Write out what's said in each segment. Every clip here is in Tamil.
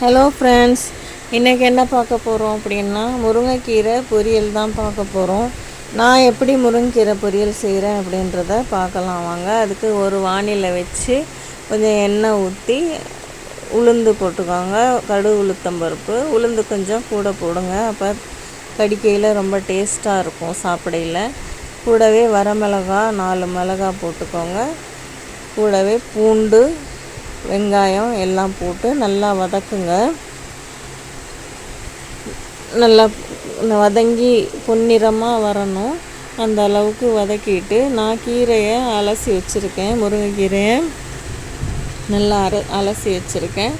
ஹலோ ஃப்ரெண்ட்ஸ் இன்றைக்கி என்ன பார்க்க போகிறோம் அப்படின்னா முருங்கைக்கீரை பொரியல் தான் பார்க்க போகிறோம் நான் எப்படி முருங்கைக்கீரை பொரியல் செய்கிறேன் அப்படின்றத பார்க்கலாம் வாங்க. அதுக்கு ஒரு வானிலை வச்சு கொஞ்சம் எண்ணெய் ஊற்றி உளுந்து போட்டுக்கோங்க. கடு உளுத்தம்பருப்பு உளுந்து கொஞ்சம் கூட போடுங்க. அப்போ கடிக்கையில் ரொம்ப டேஸ்ட்டாக இருக்கும் சாப்பிடையில். கூடவே வரமிளகா நாலு மிளகா போட்டுக்கோங்க. கூடவே பூண்டு வெங்காயம் எல்லாம் போட்டு நல்லா வதக்குங்க. நல்லா வதங்கி பொன்னிறமாக வரணும். அந்த அளவுக்கு வதக்கிட்டு நான் கீரையை அலசி வச்சுருக்கேன் முருங்கைக்கீரையை. நல்லா அர அலசி வச்சுருக்கேன்.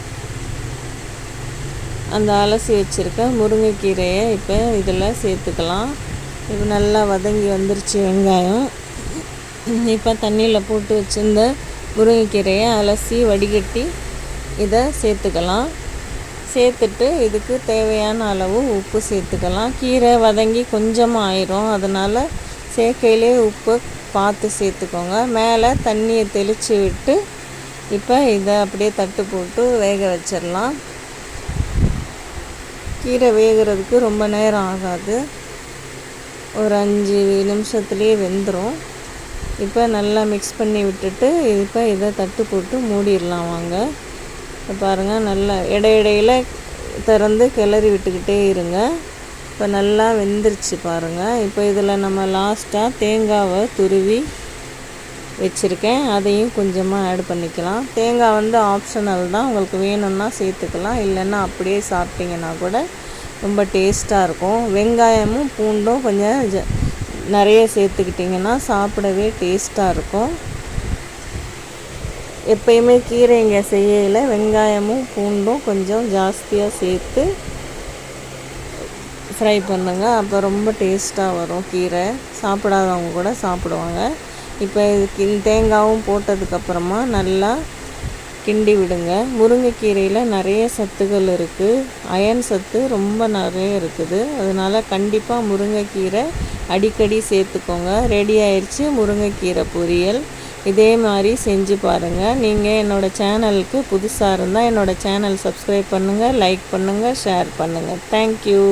அந்த அலசி வச்சுருக்க முருங்கைக்கீரையை இப்போ இதில் சேர்த்துக்கலாம். இப்போ நல்லா வதங்கி வந்துருச்சு வெங்காயம். இப்போ தண்ணியில் போட்டு வச்சுருந்த முருங்கைக்கீரையை அலசி வடிகட்டி இதை சேர்த்துக்கலாம். சேர்த்துட்டு இதுக்கு தேவையான அளவு உப்பு சேர்த்துக்கலாம். கீரை வதங்கி கொஞ்சமாக ஆயிரும் அதனால் சேர்க்கையிலே உப்பு பார்த்து சேர்த்துக்கோங்க. மேலே தண்ணியை தெளித்து விட்டு இப்போ இதை அப்படியே தட்டு போட்டு வேக வச்சிடலாம். கீரை வேகிறதுக்கு ரொம்ப நேரம் ஆகாது. ஒரு அஞ்சு நிமிஷத்துலேயே வெந்துடும் இப்போ நல்லா மிக்ஸ் பண்ணி விட்டுட்டு இப்போ இதை தட்டு போட்டு மூடிடலாம் வாங்க. இப்போ பாருங்கள் நல்லா இடையிடையில் திறந்து கிளறி விட்டுக்கிட்டே இருங்க. இப்போ நல்லா வெந்துருச்சு பாருங்கள் இப்போ இதில் நம்ம லாஸ்ட்டாக தேங்காவை துருவி வச்சுருக்கேன். அதையும் கொஞ்சமாக ஆட் பண்ணிக்கலாம். தேங்காய் வந்து ஆப்ஷனல் தான். உங்களுக்கு வேணும்னா சேர்த்துக்கலாம். இல்லைன்னா அப்படியே சாப்பிட்டிங்கன்னா கூட ரொம்ப டேஸ்ட்டாக இருக்கும். வெங்காயமும் பூண்டும் கொஞ்சம் ஜ நிறைய சேர்த்துக்கிட்டிங்கன்னா சாப்பிடவே டேஸ்ட்டாக இருக்கும். எப்பயுமே கீரைங்க செய்யல வெங்காயமும் பூண்டும் கொஞ்சம் ஜாஸ்தியாக சேர்த்து ஃப்ரை பண்ணுங்கள் அப்போ ரொம்ப டேஸ்ட்டாக வரும் கீரை. சாப்பிடாதவங்க கூட சாப்பிடுவாங்க. இப்போ இதுக்கு தேங்காயும் போட்டதுக்கப்புறமா நல்லா கிண்டி விடுங்க. முருங்கைக்கீரையில் நிறைய சத்துகள் இருக்குது அயன் சத்து ரொம்ப நிறைய இருக்குது. அதனால் கண்டிப்பாக முருங்கைக்கீரை அடிக்கடி சேர்த்துக்கோங்க. ரெடி ஆயிடுச்சு முருங்கைக்கீரை பொரியல். இதே மாதிரி செஞ்சு பாருங்கள் நீங்கள் என்னோடய சேனலுக்கு புதுசாக இருந்தால் என்னோடய சேனல் சப்ஸ்கிரைப் பண்ணுங்கள் லைக் பண்ணுங்கள் ஷேர் பண்ணுங்கள் தேங்க்யூ